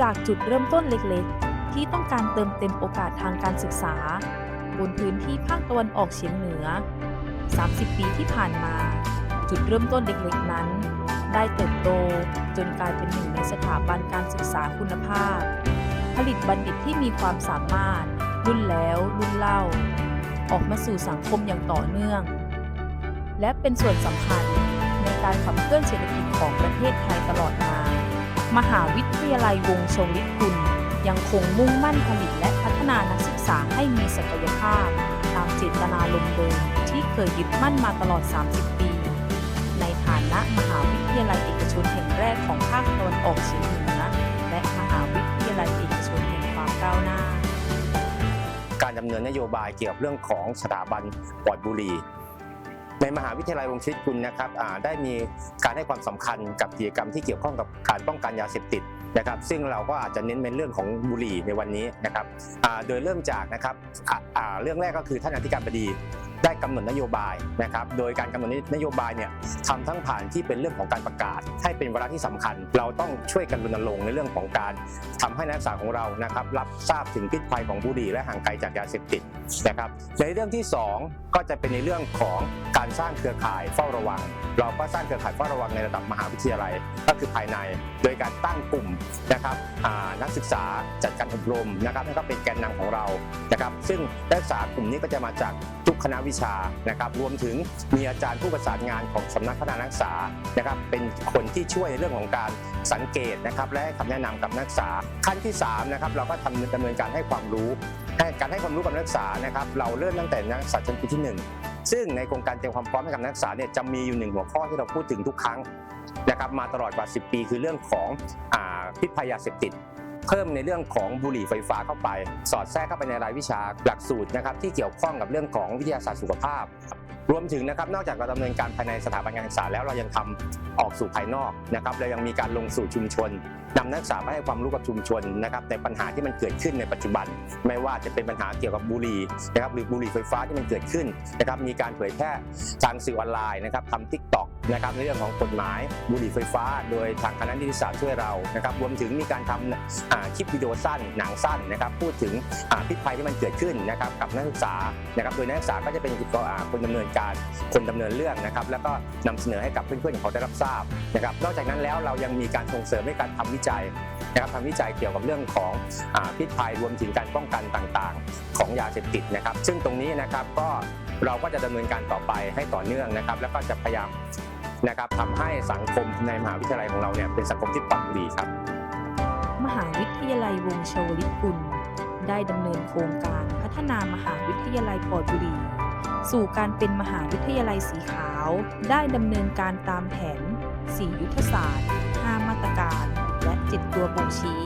จากจุดเริ่มต้นเล็กๆ ที่ต้องการเติมเต็มโอกาสทางการศึกษา บนพื้นที่ภาคตะวันออกเฉียงเหนือ 30 ปีที่ผ่านมา จุดเริ่มต้นเล็กๆ นั้น ได้เติบโตจนกลายเป็นหนึ่งในสถาบันการศึกษาคุณภาพ ผลิตบัณฑิตที่มีความสามารถ รุ่นแล้วรุ่นเล่า ออกมาสู่สังคมอย่างต่อเนื่อง และเป็นส่วนสำคัญในการขับเคลื่อนเศรษฐกิจของประเทศไทยตลอดมา มหาวิทยาลัยวงชงฤทธิ์กุลยังคงมุ่งมั่นผลิตและพัฒนานักศึกษาให้มีศักยภาพ ตามเจตนารมเดิมที่เคยยึดมั่นมาตลอด 30 ปี ในฐานะมหาวิทยาลัยเอกชนแห่งแรกของภาคตะวันออกเฉียงเหนือและมหาวิทยาลัยเอกชนแห่งความก้าวหน้า การดำเนินนโยบายเกี่ยวกับเรื่องของสถาบันปลอดบุหรี่ ในมหาวิทยาลัยวงศ์ชิตคุณนะครับได้มีการให้ความสำคัญกับกิจกรรมที่เกี่ยวข้องกับการป้องกันยาเสพติดนะครับ ซึ่งเราก็อาจจะเน้นเป็นเรื่องของบุหรี่ในวันนี้นะครับโดยเริ่มจากนะครับเรื่องแรกก็คือท่านอธิการบดี ได้กำหนดนโยบายนะครับ โดยการกำหนดนโยบายเนี่ยทำทั้งผ่านที่เป็นเรื่องของการประกาศ ให้เป็นวาระที่สำคัญ เราต้องช่วยกันรณรงค์ในเรื่องของการทำให้นักศึกษาของเรานะครับ รับทราบถึงพิษภัยของบุหรี่และห่างไกลจากยาเสพติดนะครับ ในเรื่องที่สองก็จะเป็นในเรื่องของการสร้างเครือข่ายเฝ้าระวัง เราก็สร้างเครือข่ายเฝ้าระวังในระดับมหาวิทยาลัย ก็คือภายใน โดยการตั้งกลุ่มนะครับนักศึกษาจัดการอบรมนะครับแล้วก็เป็นแกนนำของเรานะครับ ซึ่งนักศึกษากลุ่มนี้ก็จะมาจากทุกคณะวิชานะครับ รวมถึงมีอาจารย์ผู้ประสานงานของสำนักพัฒนานักศึกษานะครับ เป็นคนที่ช่วยในเรื่องของการสังเกตนะครับ และให้คำแนะนำกับนักศึกษา ขั้นที่สามนะครับเราก็ทำดำเนินการให้ความรู้ให้การให้ความรู้กับนักศึกษานะครับเราเริ่มตั้งแต่นักศึกษาชั้นปีที่หนึ่งซึ่งในโครงการเตรียมความพร้อมให้กับนักศึกษาเนี่ยจะมีอยู่หนึ่งหัวข้อที่เราพูดถึงทุกครั้งนะครับมาตลอดกว่า 10 ปี คือเรื่องของอพิษภัยยาเสพติด เพิ่มในเรื่องของบุหรี่ไฟฟ้าเข้าไป สอดแทรกเข้าไปในรายวิชาหลักสูตรนะครับที่เกี่ยวข้องกับเรื่องของวิทยาศาสตร์สุขภาพ รวมถึงนะครับนอกจากเราดำเนินการภายในสถาบันการศึกษาแล้วเรายังทำออกสู่ภายนอกนะครับเรายังมีการลงสู่ชุมชนนำนักศึกษาไปให้ความรู้กับชุมชนนะครับในปัญหาที่มันเกิดขึ้นในปัจจุบัน ไม่ว่าจะเป็นปัญหาเกี่ยวกับบุหรี่นะครับหรือบุหรี่ไฟฟ้าที่มันเกิดขึ้นนะครับมีการเผยแพร่ทางสื่อออนไลน์นะครับทำทิกตอก นะครับในเรื่องของกฎหมายบุหรี่ไฟฟ้า โดยทางคณะนิติศาสตร์ช่วยเรานะครับรวมถึงมีการทำคลิปวิดีโอสั้นหนังสั้นนะครับพูดถึงพิษภัยที่มันเกิดขึ้นนะครับกับนักศึกษานะครับโดยนักศึกษาก็จะเป็นคนดำเนินการคนดำเนินเรื่องนะครับแล้วก็นำเสนอให้กับเพื่อนๆของเขาได้รับทราบนะครับนอกจากนั้นแล้วเรายังมีการส่งเสริมในการทำวิจัยนะครับทำวิจัยเกี่ยวกับเรื่องของอพิษภัยรวมถึงการป้องกันต่างๆ ของยาเสพติดนะครับ ซึ่งตรงนี้นะครับก็ เราก็จะดำเนินการต่อไปให้ต่อเนื่องนะครับ แล้วก็จะพยายามนะครับทำให้สังคมในมหาวิทยาลัยของเราเนี่ยเป็นสังคมที่ปลอดบุหรี่ครับ มหาวิทยาลัยวงศ์ชวลิตกุลได้ดำเนินโครงการพัฒนามหาวิทยาลัยปอดบุรี สู่การเป็นมหาวิทยาลัยสีขาว ได้ดำเนินการตามแผน 4 ยุทธศาสตร์ 5 มาตรการ และ 7 ตัวบ่งชี้